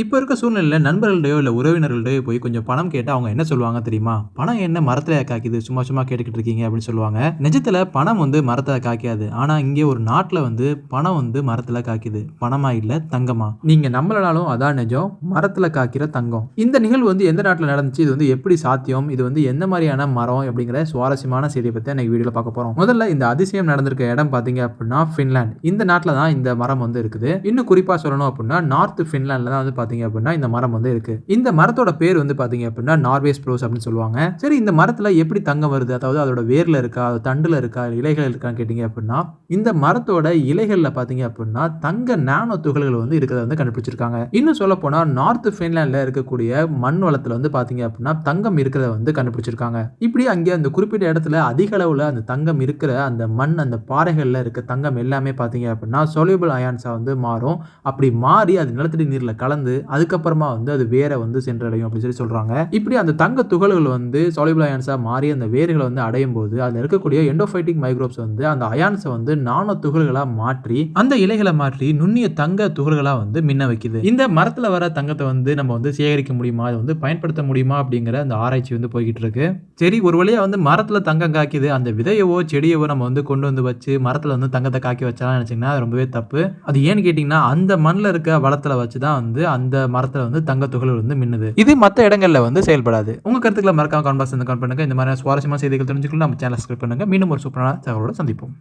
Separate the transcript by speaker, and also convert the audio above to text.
Speaker 1: இப்போ இருக்க சூழ்நிலையில் நண்பர்கள்டையோ இல்லை உறவினர்கள்டையோ போய் கொஞ்சம் பணம் கேட்டால் அவங்க என்ன சொல்லுவாங்க தெரியுமா? பணம் என்ன மரத்தில் காய்க்குது? சும்மா சும்மா கேட்டுக்கிட்டு இருக்கீங்க அப்படின்னு சொல்லுவாங்க. நிஜத்தில் பணம் வந்து மரத்தில் காய்க்காது. ஆனால் இங்கே ஒரு நாட்டில் வந்து பணம் வந்து மரத்தில் காய்க்குது. பணமா இல்லை தங்கமா? நீங்கள் நம்மளாலும் அதான் நிஜம். மரத்தில் காய்க்கிற தங்கம். இந்த நிகழ்வு வந்து எந்த நாட்டில் நடந்துச்சு? இது வந்து எப்படி சாத்தியம்? இது வந்து எந்த மாதிரியான மரம் அப்படிங்கிற சுவாரஸ்யமான செய்தியை பற்றி எனக்கு வீடியோவில் பார்க்க போகிறோம் முதல்ல இந்த அதிசயம் நடந்திருக்க இடம் பார்த்தீங்க அப்படின்னா ஃபின்லாண்ட் இந்த நாட்டில் தான் இந்த மரம் வந்து இருக்குது. இன்னும் குறிப்பாக சொல்லணும் அப்படின்னா நார்த் ஃபின்லாண்டில் தான் வந்து பார்த்தீங்க அப்படின்னா இந்த மரம் வந்து இருக்கு. இந்த மரத்தோட பேர் வந்து பார்த்தீங்க அப்படின்னா நார்வேஸ் ப்ரோஸ் அப்படின்னு சொல்லுவாங்க. சரி இந்த மரத்தில் எப்படி தங்கம் வருது? அதாவது அதோட வேரில் இருக்கா? அது தண்டில் இருக்கா? இலைகள் இருக்கான்னு கேட்டிங்க அப்படின்னா இந்த மரத்தோட இலைகளில் பார்த்தீங்க அப்படின்னா தங்க நானோ துகள்கள் வந்து இருக்கிறத வந்து கண்டுபிடிச்சிருக்காங்க. இன்னும் சொல்ல போனால் நார்த் ஃபின்லாண்டில் இருக்கக்கூடிய மண் வளத்தில் வந்து பார்த்தீங்க அப்படின்னா தங்கம் இருக்கிறத வந்து கண்டுபிடிச்சிருக்காங்க. இப்படி அங்கே அந்த குறிப்பிட்ட இடத்துல அதிக அளவில் அந்த தங்கம் இருக்கிற அந்த மண் அந்த பாறைகளில் இருக்க தங்கம் எல்லாமே பார்த்தீங்க அப்படின்னா சொலியபிள் அயான்ஸாக வந்து மாறும். அப்படி மாறி அது நிலத்தடி நீரில் கலந்து அதுக்கப்புறமா வந்து அது வேரை வந்து சென்றடையும் அப்படின்னு சொல்லி சொல்கிறாங்க இப்படி அந்த தங்க துகள்கள் வந்து soluble அயான்ஸாக மாறி அந்த வேர்களை வந்து அடையும் போது அதில் இருக்கக்கூடிய எண்டோஃபைட்டிக் மைக்ரோப்ஸ் வந்து அந்த அயான்ஸை வந்து நானோ துகள்களாக மாற்றி அந்த இலைகளை மாற்றி நுண்ணிய தங்க துகள்களாக வந்து மின்ன வைக்குது. இந்த மரத்தில் வர தங்கத்தை வந்து நம்ம வந்து சேகரிக்க முடியுமா? அதை வந்து பயன்படுத்த முடியுமா? அப்படிங்கிற அந்த ஆராய்ச்சி வந்து போய்கிட்டு இருக்கு. சரி ஒரு வழியாக வந்து மரத்தில் தங்கம் காய்க்குது. அந்த விதையவோ செடியவோ நம்ம வந்து கொண்டு வந்து வச்சு மரத்தில் வந்து தங்கத்தை காக்கி வச்சாலும் நினச்சிங்கன்னா ரொம்பவே தப்பு. அது ஏன்னு கேட்டிங்கன்னா அந்த மண்ணில் இருக்க வளத்தில் வச்சு தான் வந்து அந்த மரத்தில் வந்து தங்க துகள்கள் வந்து மின்னுது. இது மற்ற இடங்களில் வந்து செயல்படாது. உங்கள் கருத்துக்களை மறக்காம கான்பாக்ஸ் வந்து கான் பண்ணுங்க. இந்த மாதிரி சுவாரஸ்யமான செய்திகள் தெரிஞ்சுக்கலாம் நம்ம சேனல் சப்ஸ்கிரைப் பண்ணுங்க. மீண்டும் ஒரு சூப்பரான தகவலோட சந்திப்போம்.